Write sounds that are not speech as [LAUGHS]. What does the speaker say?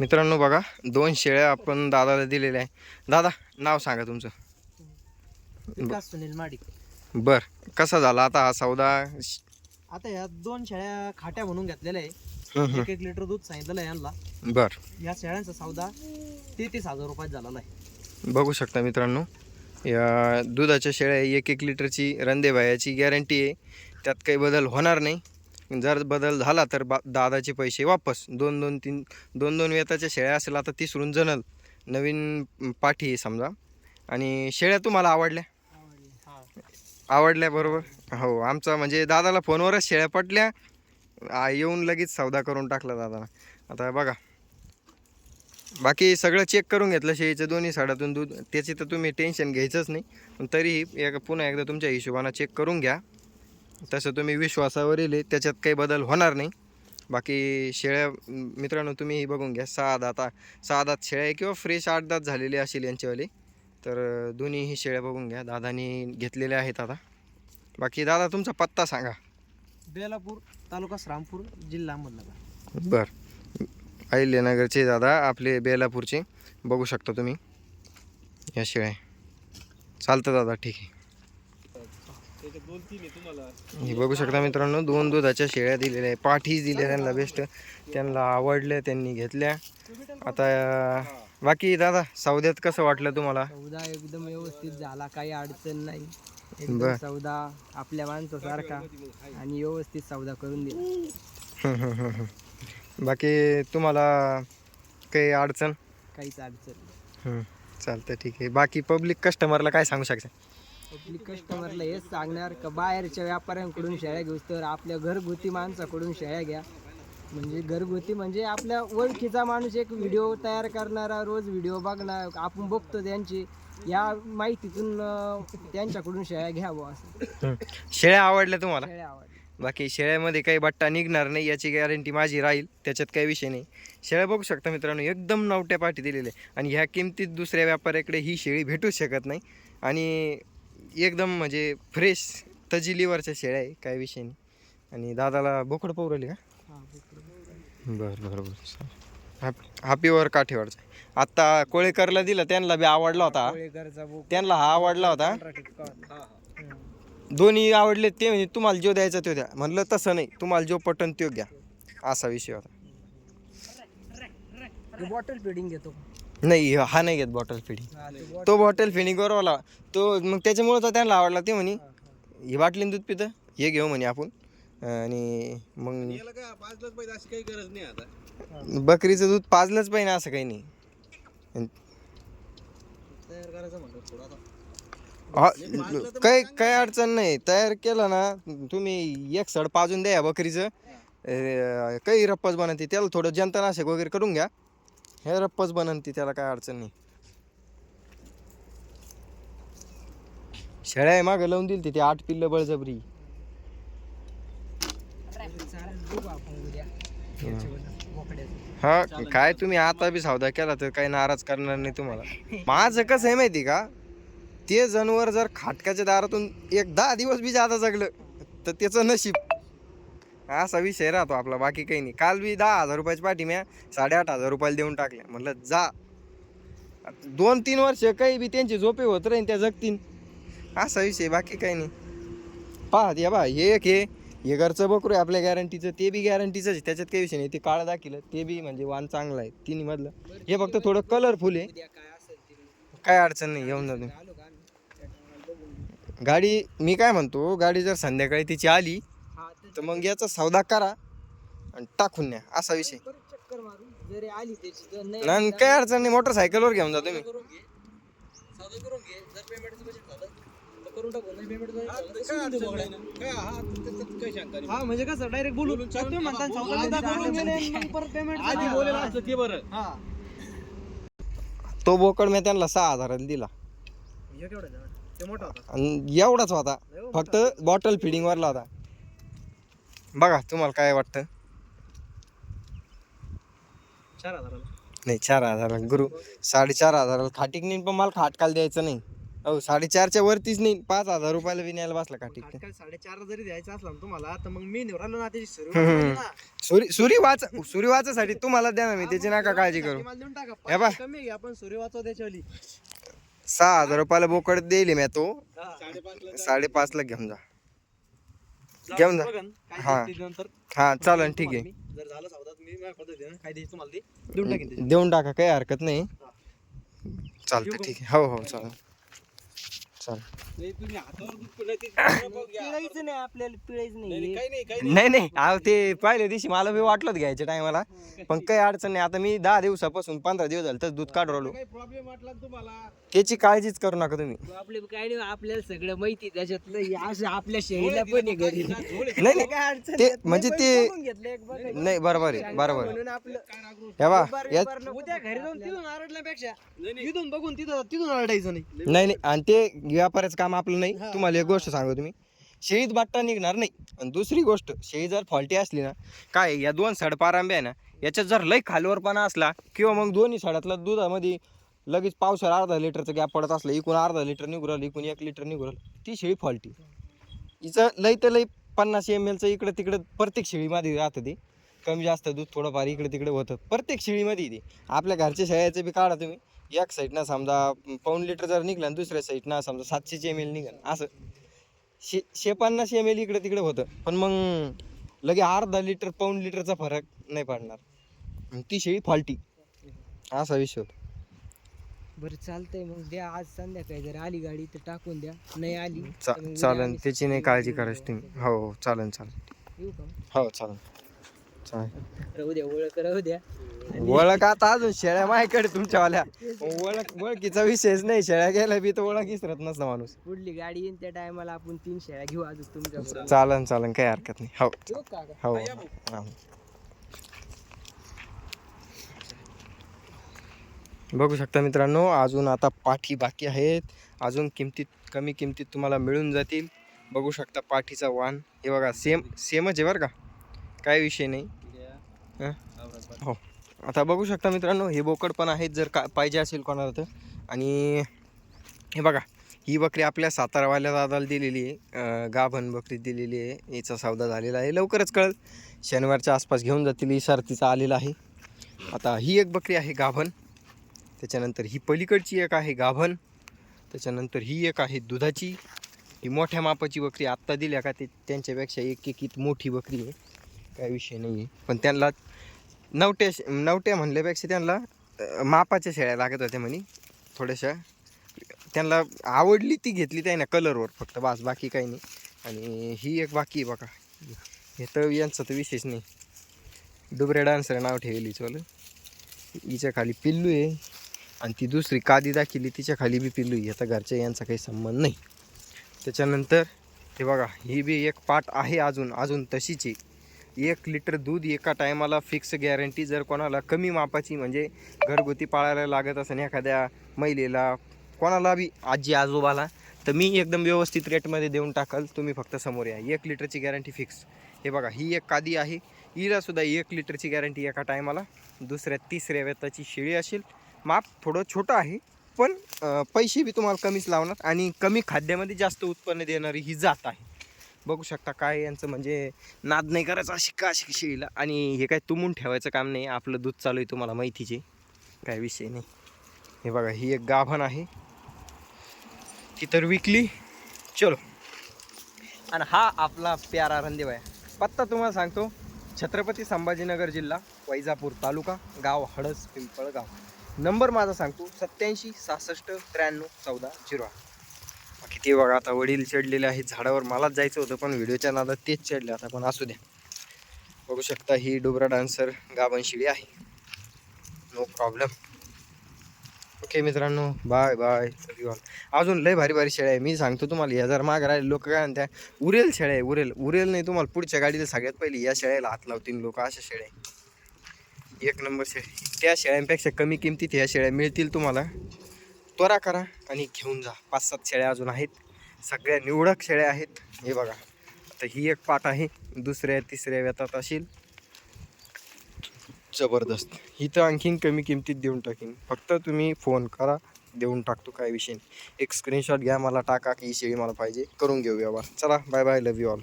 मित्रांनो बघा दोन शेळ्या आपण दादाला दिलेल्या आहे. दादा नाव सांगा तुमचं. विकास सुनील माडिक. बर कसा झाला आता हा सौदा? आता ह्या दोन शेळ्या खाट्या म्हणून घेतलेल्या आहे. एक एक लिटर दूध सांगितलेलं आहे यांना. बर. या शेळ्यांचा सौदा तेहतीस हजार रुपयात झालेला आहे. बघू शकता मित्रांनो या दुधाच्या शेळ्या एक एक लिटरची रंदेबायाची गॅरंटी आहे. त्यात काही बदल होणार नाही. जर बदल झाला तर बा दादाचे पैसे वापस. दोन दोन तीन दोन दोन वेताच्या शेळ्या असेल आता तिसरून जनल. नवीन पाठी समजा. आणि शेळ्या तुम्हाला आवडल्या? आवडल्या बरोबर. हो आमचा म्हणजे दादाला फोनवरच शेळ्या पटल्या. येऊन लगेच सौदा करून टाकला दादाला. आता बघा. बाकी सगळं चेक करून घेतलं शेळीचं दोन्ही साडातून दूध. त्याची तर तुम्ही टेन्शन घ्यायचंच नाही. पण तरीही एक पुन्हा एकदा तुमच्या हिशोबानं चेक करून घ्या. तसं तुम्ही विश्वासावर येईल त्याच्यात काही बदल होणार नाही. बाकी शेळ्या मित्रांनो तुम्ही बघून घ्या सहा दात सहा दात शेळ्या किंवा फ्रेश आठ दात झालेले असेल यांच्यावाले तर अं, दोन्हीही शेळ्या बघून घ्या दादानी घेतलेल्या आहेत आता. बाकी दादा तुमचा पत्ता सांगा. बेलापूर तालुका श्रामपूर जिल्हा अहमदनगर. बर. अहिल्यानगरचे दादा आपले बेलापूरचे बघू शकता तुम्ही या शेळ्या. चालतं दादा ठीक आहे. हे बघू शकता मित्रांनो दोन दुधाच्या शेळ्या दिलेल्या आहे पाठीच दिल्या त्यांना बेस्ट त्यांना आवडल्या त्यांनी घेतल्या. आता बाकी दादा सौद्यात कसं वाटलं तुम्हाला? सौदा एकदम व्यवस्थित झाला काही अडचण नाही. एकदम सौदा आपल्या माणसासारखा आणि व्यवस्थित सौदा करून दिला. [LAUGHS] बाकी तुम्हाला काही अडचण? काहीच अडचण. हं, चालतं ठीक आहे. बाकी पब्लिक कस्टमरला काय सांगू शकता? आपली कस्टमरला हेच सांगणार का बाहेरच्या व्यापाऱ्यांकडून शेळ्या घेऊस तर आपल्या घरगुती माणसाकडून शेळ्या घ्या. म्हणजे घरगुती म्हणजे आपल्या ओळखीचा माणूस एक व्हिडिओ तयार करणारा रोज व्हिडिओ बघणार आपण बघतो त्यांची. या माहितीतून त्यांच्याकडून शेळ्या घ्यावं असं. शेळ्या आवडल्या तुम्हाला? शेळ्या आवडल्या. बाकी शेळ्यामध्ये काही बट्टा निघणार नाही याची गॅरंटी माझी राहील त्याच्यात काही विषय नाही. शेळ्या बघू शकता मित्रांनो एकदम नवट्या पाठी दिलेल्या. आणि ह्या किमतीत दुसऱ्या व्यापाऱ्याकडे ही शेळी भेटूच शकत नाही. आणि एकदम म्हणजे फ्रेश तजिलीवरच्या शेळ्या आहे काही विषय नाही. आणि दादाला बोकड पवरली का? बरं बरं बरं. हाप हापीवर काठीवरचा आत्ता कोळेकरला दिला त्यांना बी आवडला होता. कोळेकरचा बुक त्यांना हा आवडला होता. दोन्ही आवडले ते म्हणजे तुम्हाला जो द्यायचा तो द्या. म्हणलं तसं नाही तुम्हाला जो पटन तो घ्या. असा विषय होता. बॉटल फिडिंग घेतो. नाही हा नाही घेत बॉटल फिडिंग तो बॉटल तो बॉटल फिडिंग बरोबर तो मग त्याच्यामुळे तर त्यांना आवडला ते म्हणे ही बाटलीन दूध पितं हे घेऊ म्हणे आपण. आणि मग बकरीचं दूध पाजलंच पाहिजे असं काही नाही. आता. काही काही अडचण नाही. तयार केलं ना तुम्ही एक सड पाजून द्या बकरीचं. काही रप्पच बनवते त्याला थोडं जंतनाशक वगैरे करून घ्या. हे रप्पच बनवते त्याला काय अडचण नाही. शेळ्या मागं लावून दिली ती आठ पिल्लं बळजबरी. हा. काय तुम्ही आता बी सौदा केला तर काही नाराज करणार नाही तुम्हाला. माझं कसं आहे माहिती का? ते जनावर जर खाटकाच्या दारातून एक दहा दिवस बी जादा जगलं तर त्याचं नशीब. असा विषय राहतो आपला बाकी काही नाही. काल बी दहा हजार रुपयाची पाठी म्या साडेआठ हजार रुपयाला देऊन टाकल्या. म्हटलं जा. दोन तीन वर्ष काही बी त्यांची झोपे होत राहीन त्या जगतीन. असा विषय बाकी काही नाही. पहा या बा हे एक हे हे घरचं बकरू आहे आपल्या गॅरंटीचं ते बी गॅरंटीचं आहे. त्याच्यात काही विषय नाही. ते काळं दाखिलं. ते बी म्हणजे वाण चांगलं आहे. तिन्ही मधलं. हे फक्त थोडं कलरफुल आहे. काय अडचण नाही येऊन जातो गाडी मी काय म्हणतो गाडी जर संध्याकाळी तिची आली तर मग याचा सौदा करा आणि टाकून न्या असा विषय. परत चक्कर मारून जरी आली त्याची तर नाही. आणि काय अडचण नाही मोटरसायकलवर घेऊन जा तुम्ही. करून घे. साधं करून घे. जर पेमेंटचं बजेट झालं तर करून टाकू. नाही पेमेंट हा म्हणजे कसं डायरेक्ट बोलून तुम्ही म्हणता चौदा मिनिटं करून गेले आणि मग परत पेमेंट आधी बोलेलं असतं ते बरं. हा. तो बोकड मी त्यांना सहा हजाराला दिला. हे केवढं झालं? ते मोठा होता. आणि एवढाच होता. फक्त बॉटल फिडिंगवरला होता. बघा तुम्हाला काय वाटतं? चार हजाराला. नाही चार हजाराला. गुरु साडेचार हजाराला. खाटीक नाही पण मला खाटकाला द्यायचं नाही. हो साडेचारच्या वरतीच नाही पाच हजार रुपयाला बी न्यायला बसला का ठीक आजकाल साडेचार जरी द्यायचा असला ना तुम्हाला तर मग मी ना त्याची सुरू हम्म. सुरी सुरी वाच सुरी वाचासाठी तुम्हाला द्या ना मी त्याची नका काळजी करू. देऊन टाका. हे बा. पाचशे कमी घ्या पण सूर्य वाचव त्याच्यावाली सहा हजार रुपयाला बोकड देईल मी तो. साडेपाच ला घेऊन जा. घेऊन जा हा. हा चालन ठीक आहे. जर झालं सौदा तर मी माझ्या पद्धतीने काय द्यायचं तुम्हाला ते देऊन टाकेन त्याच्यात. देऊन टाका काही हरकत नाही. चालतं ठीक आहे. हो हो चालेल. चालेल. [COUGHS] पिळायचं नाही आपल्याला पिळायचं नाही. नाही नाही अहो ते पहिल्या दिवशी मला बी वाटलं होतं घ्यायच्या टायमाला पण काही अडचण नाही. आता मी दहा दिवसापासून पंधरा दिवस झाले तर दूध काढू राहिलो. प्रॉब्लेम वाटला ना तुम्हाला? त्याची काळजीच करू नका तुम्ही. आपले काय नाही आपल्याला सगळं माहिती त्याच्यातलं हे असं आपल्या शेळीला पण आहे घरी नाही ते म्हणजे ते घेतलं एक. नाही बरोबर आहे बरोबर आहे. म्हणून आपलं हे बा. उद्या घरी जाऊन तिथून आरडल्यापेक्षा तिथून बघून तिथं तिथून आरडायचं नाही. नाही नाही आणि ते व्यापाराचं काम आपलं नाही. तुम्हाला एक गोष्ट सांगू तुम्ही. शेळीत बाट्टा निघणार नाही. आणि दुसरी गोष्ट शेळी जर फॉल्टी असली ना काय आहे, या दोन साडेपार आंबे आहे ना याच्यात जर लई खालवरपणा असला किंवा मग दोन्ही साड्यातला दुधामध्ये लगेच पावसाळा अर्धा लिटरचं गॅप पडत असलं इकून अर्धा लिटर निघू राहिलं इकून एक लिटर निघू राहिलं ती शेळी फॉल्टी. हिचं लई तर लई पन्नास एम एलचं इकडं तिकडं प्रत्येक शेळीमध्ये राहतं ते. कमी जास्त दूध थोडंफार इकडे तिकडे होतं. प्रत्येक शेळीमध्ये ते. आपल्या घरच्या शेळ्याचं बी काढा तुम्ही. एक साईडनं समजा पाऊन लिटर जर निघलं आणि दुसऱ्या साईडनं समजा सातशेचे एम एल निघाल असं. शे शे पन्नास एम एल इकडे तिकडे होतं पण मग लगे अर्धा लिटर पाऊन लिटरचा फरक नाही पडणार. ती शेळी फॉल्टी असा विषय होता. बरं चालतंय मग द्या आज संध्याकाळी जर आली गाडी तर टाकून द्या. नाही आली चा तर मग उद्या चालन आम्ही त्याची नाही काळजी करायची तुम्ही. हो हो चालन चालन. येऊ का हो चालन. राहू द्या ओळख राहू द्या. ओळख आता अजून शेळ्या माझ्याकडे तुमच्यावाल्या. ओळख ओळखीचा विषयच नाही शेळ्या गेल्या बी तर ओळख विसरत नसतं माणूस. पुढली गाडी येईन त्या टायमाला आपण तीन शेळ्या घेऊ अजून तुमच्या. चालन चालन काही हरकत नाही. हो. का? हो. हो. बघू शकता मित्रांनो अजून आता पाठी बाकी आहेत. अजून किमतीत कमी किमतीत तुम्हाला मिळून जातील. बघू शकता पाठीचा वाण. हे बघा सेम सेमच आहे बरं का? काय विषय नाही. हं? आता बघू शकता मित्रांनो हे बोकड पण आहेत जर का पाहिजे असेल कोणाला तर. आणि हे बघा ही बकरी आपल्या सातारावाल्या दादाला दिलेली आहे. गाभण बकरी दिलेली आहे. याचा सौदा झालेला आहे. लवकरच कळेल शनिवारच्या आसपास घेऊन जातील. ही सरतीचा आलेला आहे. आता ही एक बकरी आहे गाभण. त्याच्यानंतर ही पलीकडची एक आहे गाभण. त्याच्यानंतर ही एक आहे दुधाची. ही मोठ्या मापाची बकरी आत्ता दिल्या का ते त्यांच्यापेक्षा एक एक मोठी बकरी आहे. काय विषय नाही आहे पण त्यांना नवटे नवटे म्हणल्यापेक्षा त्यांना मापाच्या शेळ्या लागत होत्या म्हणे थोड्याशा. त्यांना आवडली ती घेतली त्या ना कलरवर फक्त बास बाकी काही नाही. आणि ही एक बाकी आहे बघा. हे तर यांचं तर विशेष नाही. डुबऱ्या डान्सर नाव ठेवली चल. हिच्या खाली पिल्लू आहे. आणि ती दुसरी कादी दाखिली तिच्या खाली बी पिल्लू आहे. आता घरच्या यांचा काही संबंध नाही. त्याच्यानंतर हे बघा ही बी एक पाट आहे अजून. अजून तशीच आहे. एक लिटर दूध एका टायमाला फिक्स गॅरंटी जर कोणाला कमी मापाची म्हणजे घरगुती पाळायला लागत असेल एखाद्या महिलेला कोणाला बी आजी आजोबाला तर मी एकदम व्यवस्थित रेटमध्ये देऊन टाकाल. तुम्ही फक्त समोर या. एक लिटरची गॅरंटी फिक्स हे बघा ही एक कादी आहे. हिला सुद्धा एक लिटरची गॅरंटी एका टायमाला. दुसऱ्या तिसऱ्या वेताची शेळी असेल. माप थोडं छोटं आहे पण पैसे बी तुम्हाला कमीच लावणार आणि कमी खाद्यामध्ये जास्त उत्पन्न देणारी ही जात आहे. बघू शकता काय यांचं म्हणजे नाद नाही करायचं अशी का अशी शेळीला. आणि हे काय तुमून ठेवायचं काम नाही आपलं दूध चालू आहे तुम्हाला माहितीचे. काय विषय नाही. हे बघा ही एक गाभण आहे. ती तर विकली. चलो. आणि हा आपला प्यारा रणदेव आहे. पत्ता तुम्हाला सांगतो. छत्रपती संभाजीनगर जिल्हा वैजापूर तालुका गाव हडस पिंपळगाव. नंबर माझा सांगतो सत्याऐंशी सहासष्ट त्र्याण्णव चौदा झिरो किती बघा आता वडील चढलेले आहेत झाडावर मलाच जायचं होतं पण व्हिडिओच्या नादात तेच चढले आता पण असू द्या बघू शकता ही डोबरा डान्सर गाभनशिळी आहे. नो प्रॉब्लेम ओके मित्रांनो बाय बाय अजून लय भारी भारी शेळ्या आहे. मी सांगतो तुम्हाला या जर माग राहिले लोक काय म्हणत्या उरेल शेळ्या आहे उरेल. उरेल नाही तुम्हाला पुढच्या गाडीला सगळ्यात पहिली या शेळ्याला हात लावतील लोक अशा शेळ्या एक नंबर शेळ्या त्या शेळ्यांपेक्षा कमी किमतीत ह्या शेळ्या मिळतील तुम्हाला. त्वरा करा आणि घेऊन जा. पाच सात शेळ्या अजून आहेत. सगळ्या निवडक शेळ्या आहेत. हे बघा. आता ही एक पाट आहे. दुसऱ्या तिसऱ्या व्यतात असेल. जबरदस्त. ही तर आणखीन कमी किमतीत देऊन टाकीन. फक्त तुम्ही फोन करा. देऊन टाकतो काय विषय नाही. एक स्क्रीनशॉट घ्या मला टाका की ही शेळी मला पाहिजे. करून घेऊ व्यवहार. चला bye bye love you all